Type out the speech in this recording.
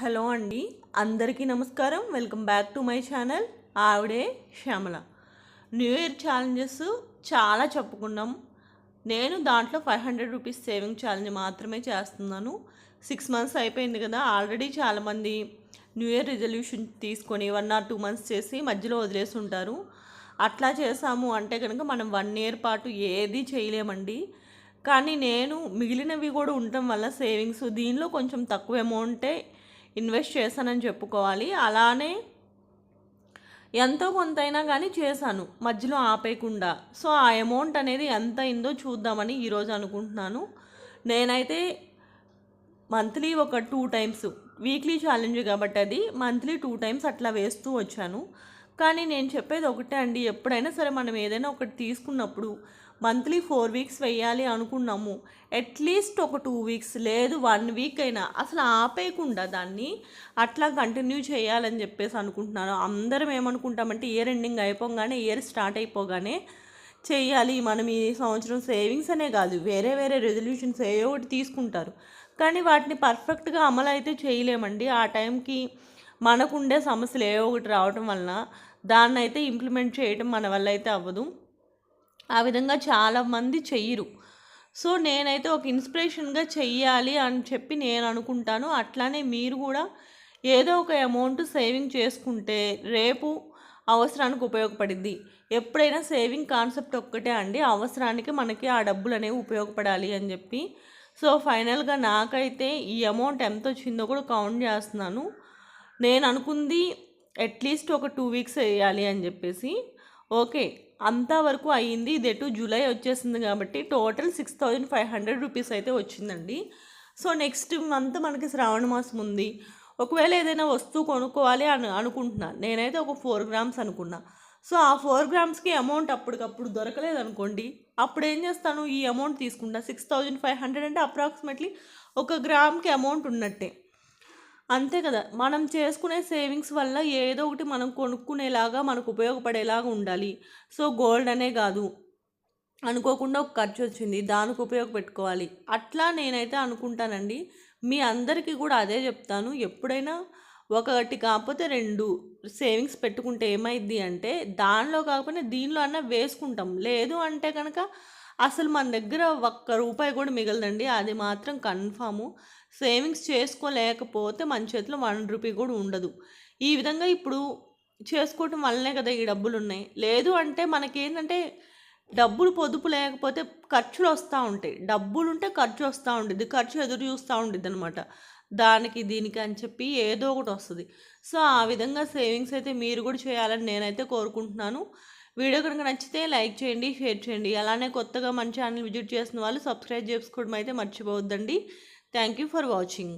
Hello అండి. అందరికీ నమస్కారం. Welcome back to my channel. ఆవిడే శ్యామల. న్యూ ఇయర్ ఛాలెంజెస్ చాలా చెప్పుకున్నాం. నేను దాంట్లో five hundred rupees saving challenge మాత్రమే చేస్తున్నాను. సిక్స్ మంత్స్ అయిపోయింది కదా ఆల్రెడీ చాలామంది న్యూ ఇయర్ రిజల్యూషన్ తీసుకొని వన్ ఆర్ టూ మంత్స్ చేసి మధ్యలో వదిలేసి ఉంటారు. అట్లా చేసాము అంటే కనుక మనం వన్ ఇయర్ పాటు ఏది చేయలేమండి. కానీ నేను మిగిలినవి కూడా ఉండటం వల్ల సేవింగ్స్ దీనిలో కొంచెం తక్కువ అమౌంటే ఇన్వెస్ట్ చేశానని చెప్పుకోవాలి. అలానే ఎంతో కొంత అయినా కానీ చేశాను. మధ్యలో ఆపేయకుండా. సో ఆ అమౌంట్ అనేది ఎంత అయిందో చూద్దామని ఈరోజు అనుకుంటున్నాను. నేనైతే మంత్లీ ఒక టూ టైమ్స్ వీక్లీ ఛాలెంజ్ కాబట్టి అది మంత్లీ టూ టైమ్స్ అట్లా వేస్తూ వచ్చాను. కానీ నేను చెప్పేది ఒకటే అండి ఎప్పుడైనా సరే మనం ఏదైనా ఒకటి తీసుకున్నప్పుడు మంత్లీ ఫోర్ వీక్స్ వెయ్యాలి అనుకున్నాము. అట్లీస్ట్ ఒక టూ వీక్స్ లేదు వన్ వీక్ అయినా. అసలు ఆపేయకుండా దాన్ని అట్లా కంటిన్యూ చేయాలని చెప్పేసి అనుకుంటున్నాను. అందరం ఏమనుకుంటామంటే ఇయర్ ఎండింగ్ అయిపోగానే ఇయర్ స్టార్ట్ అయిపోగానే చేయాలి. మనం ఈ సంవత్సరం సేవింగ్స్ అనే కాదు వేరే వేరే రెజల్యూషన్స్ ఏ ఒకటి తీసుకుంటారు. కానీ వాటిని పర్ఫెక్ట్గా అమలు అయితే చేయలేమండి. ఆ టైంకి మనకుండే సమస్యలు ఏ ఒకటి రావటం వలన దాన్ని అయితే ఇంప్లిమెంట్ చేయడం మన వల్ల అయితే అవ్వదు. ఆ విధంగా చాలామంది చెయ్యరు. సో నేనైతే ఒక ఇన్స్పిరేషన్గా చెయ్యాలి అని చెప్పి నేను అనుకుంటాను. అట్లానే మీరు కూడా ఏదో ఒక అమౌంట్ సేవింగ్ చేసుకుంటే రేపు అవసరానికి ఉపయోగపడింది ఎప్పుడైనా సేవింగ్ కాన్సెప్ట్ ఒక్కటే అండి. అవసరానికి మనకి ఆ డబ్బులు అనేవి ఉపయోగపడాలి అని చెప్పి. సో ఫైనల్గా నాకైతే ఈ అమౌంట్ ఎంత వచ్చిందో కూడా కౌంట్ చేస్తున్నాను. నేను అనుకుంది అట్లీస్ట్ ఒక టూ వీక్స్ వేయాలి అని చెప్పేసి. ఓకే అంతవరకు అయ్యింది. ఇది ఎటు జూలై వచ్చేసింది కాబట్టి total six thousand five hundred rupees అయితే వచ్చిందండి. సో నెక్స్ట్ మంత్ మనకి శ్రావణ మాసం ఉంది. ఒకవేళ ఏదైనా వస్తువు కొనుక్కోవాలి అని అనుకుంటున్నా. నేనైతే ఒక ఫోర్ గ్రామ్స్ అనుకున్నా. సో ఆ ఫోర్ గ్రామ్స్కి అమౌంట్ అప్పటికప్పుడు దొరకలేదు అనుకోండి. అప్పుడు ఏం చేస్తాను? ఈ అమౌంట్ తీసుకుంటా. సిక్స్ థౌజండ్ ఫైవ్ హండ్రెడ్ అంటే అప్రాక్సిమేట్లీ ఒక గ్రామ్కి అమౌంట్ ఉన్నట్టే. అంతే కదా. మనం చేసుకునే సేవింగ్స్ వల్ల ఏదో ఒకటి మనం కొనుక్కునేలాగా మనకు ఉపయోగపడేలాగా ఉండాలి. సో గోల్డ్ అనే కాదు. అనుకోకుండా ఒక ఖర్చు వచ్చింది. దానికి ఉపయోగపెట్టుకోవాలి. అట్లా నేనైతే అనుకుంటానండి. మీ అందరికీ కూడా అదే చెప్తాను. ఎప్పుడైనా ఒకటి కాకపోతే రెండు సేవింగ్స్ పెట్టుకుంటే ఏమైద్ది అంటే దానిలో కాకపోతే దీనిలో అన్నా వేసుకుంటాం. లేదు అంటే కనుక అసలు మన దగ్గర ఒక్క రూపాయి కూడా మిగలదండి. అది మాత్రం కన్ఫాము. సేవింగ్స్ చేసుకోలేకపోతే మన చేతిలో వన్ రూపీ కూడా ఉండదు. ఈ విధంగా ఇప్పుడు చేసుకోవటం వల్లనే కదా ఈ డబ్బులు ఉన్నాయి లేదు అంటే మనకేంటంటే డబ్బులు పొదుపు లేకపోతే ఖర్చులు వస్తూ ఉంటాయి. డబ్బులు ఉంటే ఖర్చు వస్తూ ఉండిద్ది. ఖర్చు ఎదురు చూస్తూ ఉండిద్ది అనమాట దానికి దీనికి అని చెప్పి ఏదో ఒకటి వస్తుంది. సో ఆ విధంగా సేవింగ్స్ అయితే మీరు కూడా చేయాలని నేనైతే కోరుకుంటున్నాను. వీడియో కనుక నచ్చితే లైక్ చేయండి షేర్ చేయండి. అలానే కొత్తగా మన ఛానల్ విజిట్ చేసిన వాళ్ళు సబ్స్క్రైబ్ చేసుకోవడం అయితే మర్చిపోవద్దండి. Thank you for watching